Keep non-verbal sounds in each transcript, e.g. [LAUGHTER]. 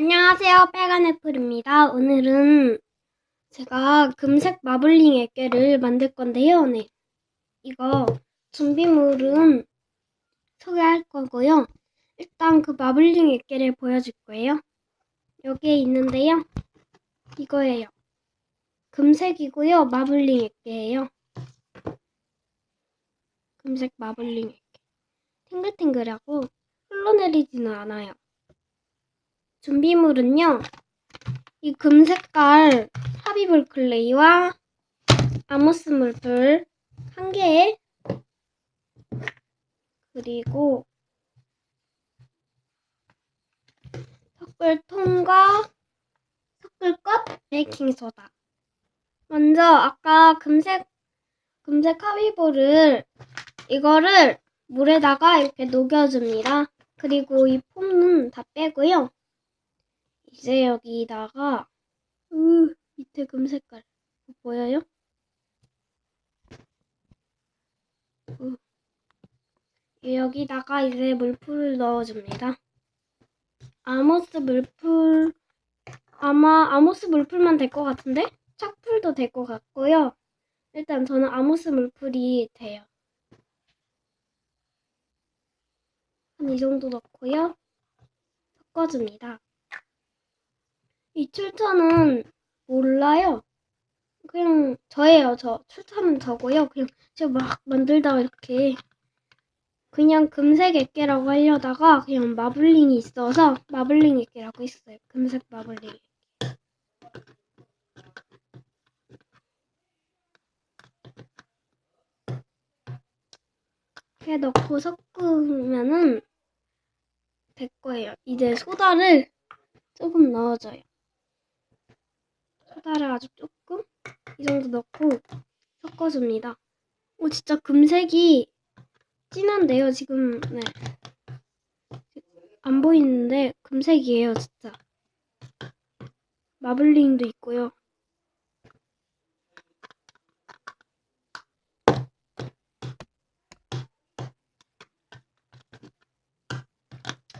안녕하세요. 빨간 애플입니다. 오늘은 제가 금색 마블링 액계를 만들 건데요. 네. 이거 준비물은 소개할 거고요. 일단 그 마블링 액계를 보여줄 거예요. 여기에 있는데요. 이거예요. 금색이고요. 마블링 액계예요. 금색 마블링 액계. 탱글탱글하고 흘러내리지는 않아요. 준비물은요. 이 금색깔 하비블 클레이와 아모스 물풀 한 개, 그리고 섞을통과 섞을 것 베이킹 소다. 먼저 아까 금색 금색 하비볼을 이거를 물에다가 이렇게 녹여줍니다. 그리고 이 폼은 다 빼고요. 이제 여기다가 으 밑에 금 색깔 보여요? 으. 여기다가 이제 물풀을 넣어줍니다. 아모스 물풀 아마 아모스 물풀만 될 것 같은데 착풀도 될 것 같고요. 일단 저는 아모스 물풀이 돼요. 한 이 정도 넣고요. 섞어줍니다. 이 출처는 몰라요. 그냥 저예요, 저. 출처는 저고요. 그냥 제가 막 만들다가 이렇게 그냥 금색 액계라고 하려다가 그냥 마블링이 있어서 마블링 액계라고 했어요. 금색 마블링. 이렇게 넣고 섞으면은 될 거예요. 이제 소다를 조금 넣어줘요. 소다를 아주 조금 이 정도 넣고 섞어줍니다. 오 진짜 금색이 진한데요 지금 네. 안 보이는데 금색이에요 진짜. 마블링도 있고요.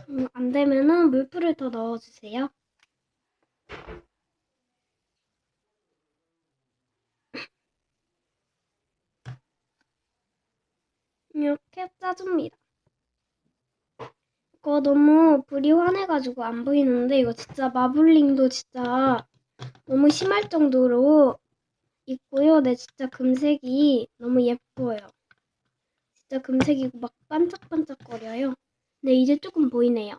음, 안 되면은 물풀을 더 넣어주세요. 이렇게 짜줍니다. 이거 너무 불이 환해가지고 안 보이는데 이거 진짜 마블링도 진짜 너무 심할 정도로 있고요. 네, 진짜 금색이 너무 예뻐요. 진짜 금색이고 막 반짝반짝거려요. 네, 이제 조금 보이네요.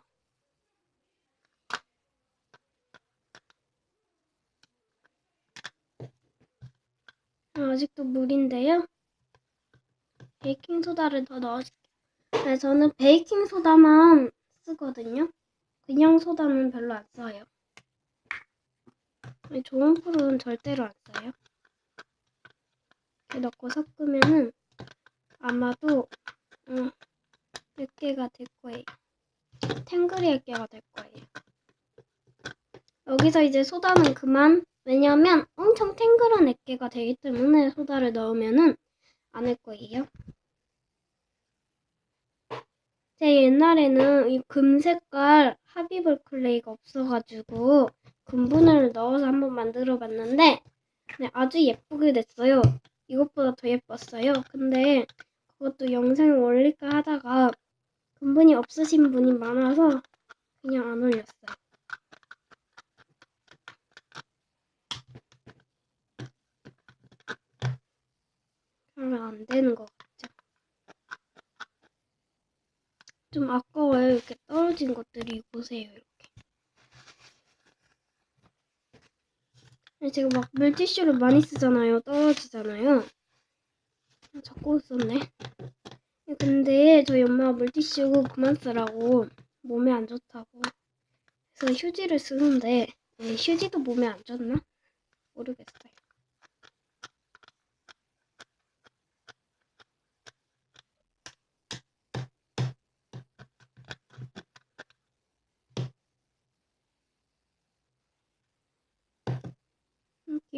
아, 아직도 물인데요. 베이킹 소다를 더 넣어줄게요. 네, 저는 베이킹 소다만 쓰거든요. 그냥 소다는 별로 안 써요. 아니, 좋은 풀은 절대로 안 써요. 이렇게 넣고 섞으면은 아마도 음, 몇 개가 될 거예요. 탱글이 몇 개가 될 거예요. 여기서 이제 소다는 그만. 왜냐면 엄청 탱글한 액계가 되기 때문에 소다를 넣으면은 안 할 거예요. 제 옛날에는 이 금색깔 하비블 클레이가 없어가지고 금분을 넣어서 한번 만들어 봤는데 네, 아주 예쁘게 됐어요. 이것보다 더 예뻤어요. 근데 그것도 영상에 올릴까 하다가 근분이 없으신 분이 많아서 그냥 안 올렸어요. 그러면 안 되는 것 같죠? 좀 아까워요. 이렇게 떨어진 것들이 보세요. 이렇게. 제가 막 물티슈를 많이 쓰잖아요. 떨어지잖아요. 자꾸 썼네. 근데 저희 엄마가 물티슈 그만 쓰라고 몸에 안 좋다고 그래서 휴지를 쓰는데 네, 휴지도 몸에 안 좋나? 모르겠어요.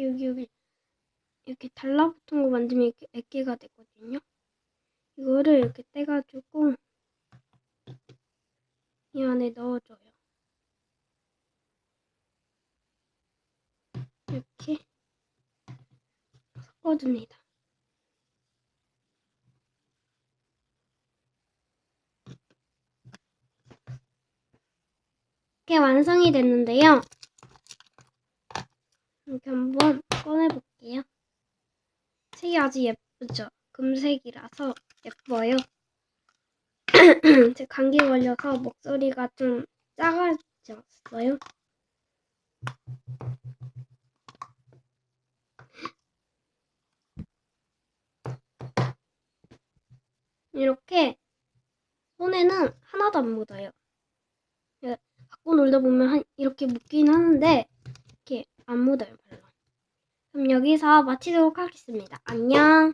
여기 여기 이렇게 달라붙은 거 만지면 이렇게 액계가 되거든요. 이거를 이렇게 떼가지고 이 안에 넣어줘요. 이렇게 섞어줍니다. 이렇게 완성이 됐는데요. 이렇게 한번 꺼내볼게요. 색이 아주 예쁘죠? 금색이라서 예뻐요. [CLEARS THROAT] 제 감기 걸려서 목소리가 좀 작아졌어요. 이렇게 손에는 하나도 안 묻어요. 예, 갖고 놀다 보면 한- 이렇게 묻긴 하는데 안 묻어요 별로. 그럼 여기서 마치도록 하겠습니다. 안녕.